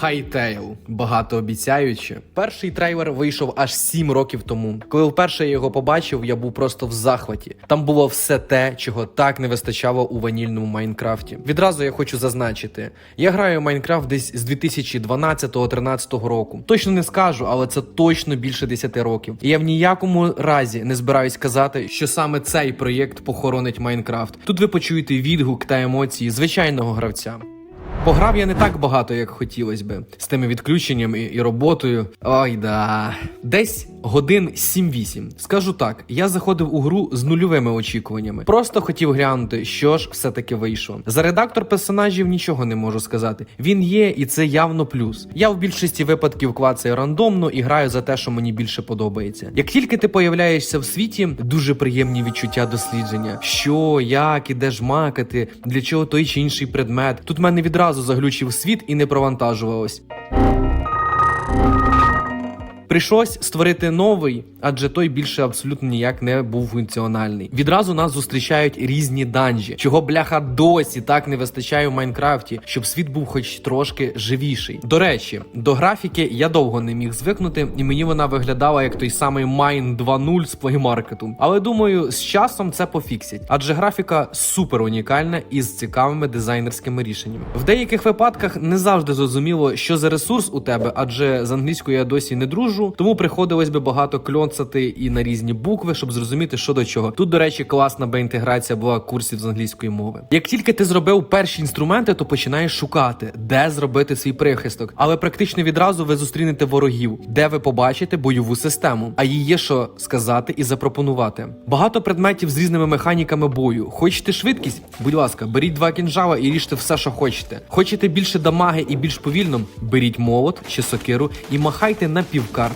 Хайтейл багатообіцяюче. Перший трейлер вийшов аж 7 років тому. Коли вперше я його побачив, я був просто в захваті. Там було все те, чого так не вистачало у ванільному Майнкрафті. Відразу я хочу зазначити: я граю Майнкрафт десь з 2012-13 року. Точно не скажу, але це точно більше 10 років. І я в ніякому разі не збираюсь казати, що саме цей проєкт похоронить Майнкрафт. Тут ви почуєте відгук та емоції звичайного гравця. Пограв я не так багато, як хотілося би, з тими відключеннями і роботою. Ой да. Десь годин 7-8. Скажу так, я заходив у гру з нульовими очікуваннями. Просто хотів глянути, що ж все-таки вийшло. За редактор персонажів нічого не можу сказати. Він є, і це явно плюс. Я в більшості випадків клацаю рандомно і граю за те, що мені більше подобається. Як тільки ти появляєшся в світі, дуже приємні відчуття дослідження. Що, як і де ж макати, для чого той чи інший предмет. Тут мене відразу заглючив світ і не провантажувалось. Прийшлось створити новий, адже той більше абсолютно ніяк не був функціональний. Відразу нас зустрічають різні данжі, чого бляха досі так не вистачає в Майнкрафті, щоб світ був хоч трошки живіший. До речі, до графіки я довго не міг звикнути, і мені вона виглядала як той самий Mine 2.0 з плеймаркету. Але думаю, з часом це пофіксять, адже графіка супер унікальна і з цікавими дизайнерськими рішеннями. В деяких випадках не завжди зрозуміло, що за ресурс у тебе, адже з англійською я досі не дружу, тому приходилось би багато кльонцати і на різні букви, щоб зрозуміти, що до чого. Тут, до речі, класна би інтеграція була курсів з англійської мови. Як тільки ти зробив перші інструменти, то починаєш шукати, де зробити свій прихисток. Але практично відразу ви зустрінете ворогів, де ви побачите бойову систему. А їй є що сказати і запропонувати. Багато предметів з різними механіками бою. Хочете швидкість? Будь ласка, беріть два кінжала і ріжте все, що хочете. Хочете більше дамаги і більш повільно? Беріть молот чи сокиру і махайте на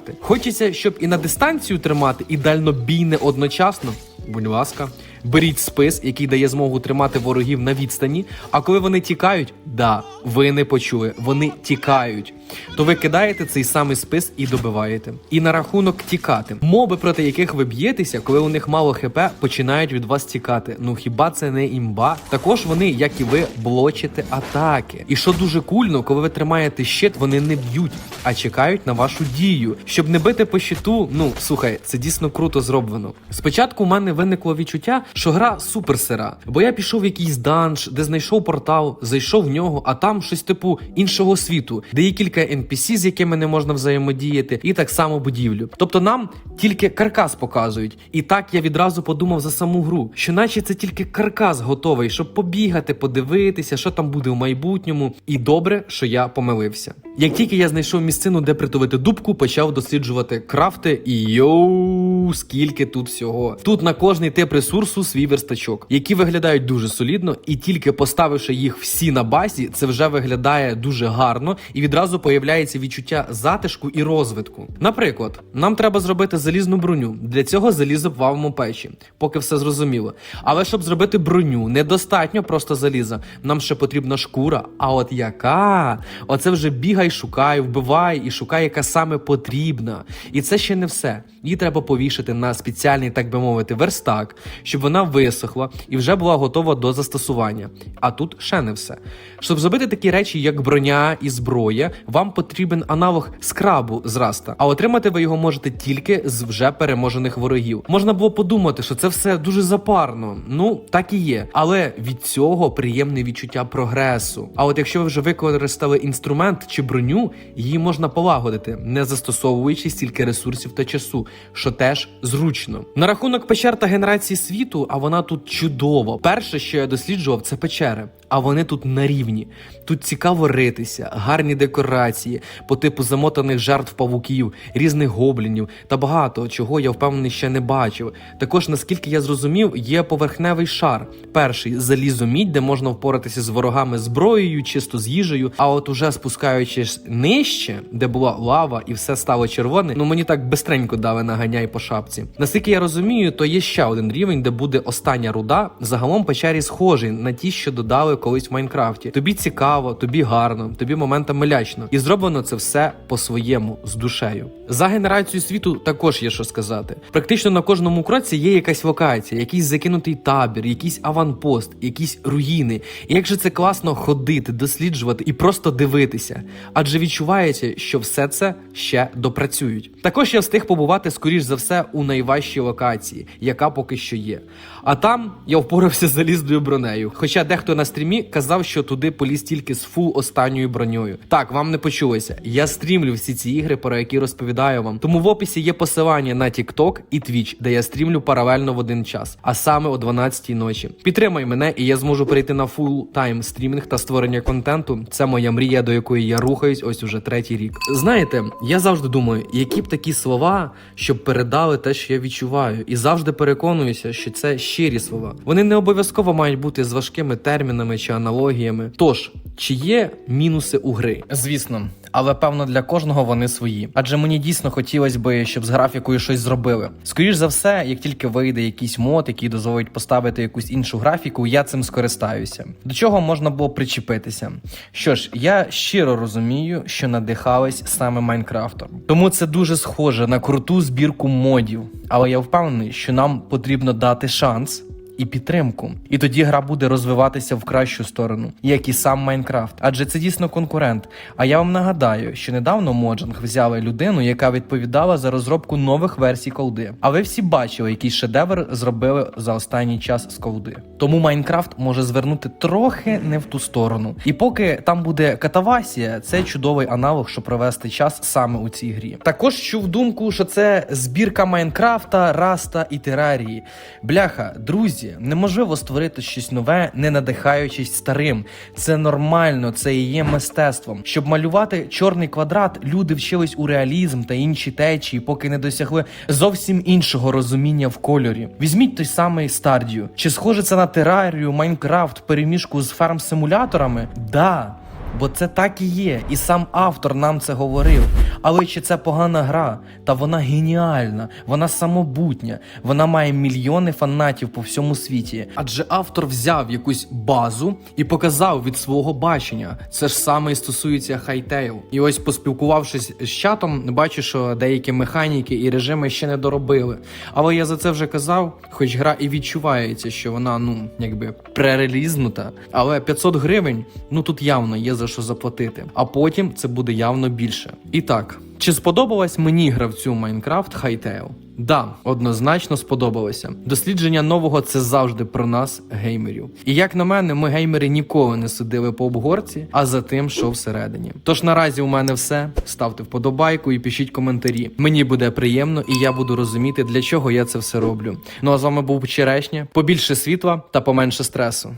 півкарти. Хочеться, щоб і на дистанцію тримати, і дальнобійне одночасно. Будь ласка, беріть спис, який дає змогу тримати ворогів на відстані. А коли вони тікають, да, ви не почули, вони тікають. То ви кидаєте цей самий спис і добиваєте. І на рахунок тікати. Моби, проти яких ви б'єтеся, коли у них мало хп, починають від вас тікати. Ну хіба це не імба? Також вони, як і ви, блочите атаки. І що дуже кульно, коли ви тримаєте щит, вони не б'ють, а чекають на вашу дію. Щоб не бити по щиту, ну слухай, це дійсно круто зроблено. Спочатку у мене виникло відчуття, що гра супер сира, бо я пішов в якийсь данж, де знайшов портал, зайшов в нього, а там щось типу іншого світу, де є кілька NPC, з якими не можна взаємодіяти, і так само будівлю. Тобто нам тільки каркас показують. І так я відразу подумав за саму гру, що наче це тільки каркас готовий, щоб побігати, подивитися, що там буде в майбутньому. І добре, що я помилився. Як тільки я знайшов місцину, де притулити дубку, почав досліджувати крафти і йоу, скільки тут всього. Тут на кожний тип ресурсу свій верстачок, які виглядають дуже солідно, і тільки поставивши їх всі на базі, це вже виглядає дуже гарно і відразу появляється відчуття затишку і розвитку. Наприклад, нам треба зробити залізну броню. Для цього залізо плавимо печі, поки все зрозуміло. Але щоб зробити броню, недостатньо просто заліза. Нам ще потрібна шкура. А от яка? Оце вже бігай, шукай, вбивай і шукай, яка саме потрібна. І це ще не все. Її треба повішати на спеціальний, так би мовити, верстак, щоб вона висохла і вже була готова до застосування. А тут ще не все. Щоб зробити такі речі, як броня і зброя, вам потрібен аналог скрабу з а отримати ви його можете тільки з вже переможених ворогів. Можна було подумати, що це все дуже запарно. Ну так і є. Але від цього приємне відчуття прогресу. А от якщо ви вже використали інструмент чи броню, її можна полагодити, не застосовуючи стільки ресурсів та часу, що теж зручно. На рахунок печер та генерації світу, а вона тут чудова. Перше, що я досліджував, це печери. А вони тут на рівні. Тут цікаво ритися, гарні декорації по типу замотаних жертв павуків, різних гоблінів та багато чого я впевнений ще не бачив. Також, наскільки я зрозумів, є поверхневий шар. Перший залізомідь, де можна впоратися з ворогами зброєю, чисто з їжею. А от уже спускаючись нижче, де була лава і все стало червоне, ну мені так бистренько дали наганяй по шапці. Наскільки я розумію, то є ще один рівень, де буде остання руда. Загалом печері схожі на ті, що додали колись в Майнкрафті. Тобі цікаво, тобі гарно, тобі моментами лячно. І зроблено це все по-своєму з душею. За генерацію світу також є що сказати. Практично на кожному кроці є якась локація, якийсь закинутий табір, якийсь аванпост, якісь руїни. І як же це класно ходити, досліджувати і просто дивитися. Адже відчувається, що все це ще допрацюють. Також я встиг побувати, скоріш за все, у найважчій локації, яка поки що є. А там я впорався з залізною бронею. Хоча дехто на стрімі казав, що туди поліз тільки з фул останньою броньою. Так, вам не почулося. Я стрімлю всі ці ігри, про які розповідаю вам. Тому в описі є посилання на TikTok і Twitch, де я стрімлю паралельно в один час, а саме о 12-й ночі. Підтримай мене, і я зможу перейти на фул тайм стрімінг та створення контенту. Це моя мрія, до якої я рухаюсь ось уже третій рік. Знаєте, я завжди думаю, які б такі слова, щоб передали те, що я відчуваю, і завжди переконуюся, що це щирі слова. Вони не обов'язково мають бути з важкими термінами чи аналогіями. Тож, чи є мінуси у гри? Звісно, але певно для кожного вони свої. Адже мені дійсно хотілося би, щоб з графікою щось зробили. Скоріш за все, як тільки вийде якийсь мод, який дозволить поставити якусь іншу графіку, я цим скористаюся. До чого можна було причепитися? Що ж, я щиро розумію, що надихались саме Майнкрафтом. Тому це дуже схоже на круту збірку модів. Але я впевнений, що нам потрібно дати шанс і підтримку. І тоді гра буде розвиватися в кращу сторону, як і сам Майнкрафт. Адже це дійсно конкурент. А я вам нагадаю, що недавно Моджанг взяли людину, яка відповідала за розробку нових версій колди. А ви всі бачили, який шедевр зробили за останній час з колди. Тому Майнкрафт може звернути трохи не в ту сторону. І поки там буде катавасія, це чудовий аналог, щоб провести час саме у цій грі. Також чув думку, що це збірка Майнкрафта, Раста і Терарії. Бляха, друзі, неможливо створити щось нове, не надихаючись старим. Це нормально, це і є мистецтвом. Щоб малювати чорний квадрат, люди вчились у реалізм та інші течії, поки не досягли зовсім іншого розуміння в кольорі. Візьміть той самий Стардію. Чи схоже це на терарію, Майнкрафт, переміжку з фарм-симуляторами? Да. Бо це так і є, і сам автор нам це говорив. Але чи це погана гра? Та вона геніальна, вона самобутня, вона має мільйони фанатів по всьому світі. Адже автор взяв якусь базу і показав від свого бачення. Це ж саме і стосується Хайтейл. І ось, поспілкувавшись з чатом, бачу, що деякі механіки і режими ще не доробили. Але я за це вже казав, хоч гра і відчувається, що вона, ну, якби пререлізнута. Але 500 гривень, ну тут явно є за що заплатити. А потім це буде явно більше. І так, чи сподобалась мені гравцю Майнкрафт Хайтейл? Да, однозначно сподобалося. Дослідження нового це завжди про нас, геймерів. І як на мене, ми геймери ніколи не судили по обгорці, а за тим, що всередині. Тож наразі у мене все. Ставте вподобайку і пишіть коментарі. Мені буде приємно, і я буду розуміти, для чого я це все роблю. Ну а з вами був Черешня. Побільше світла та поменше стресу.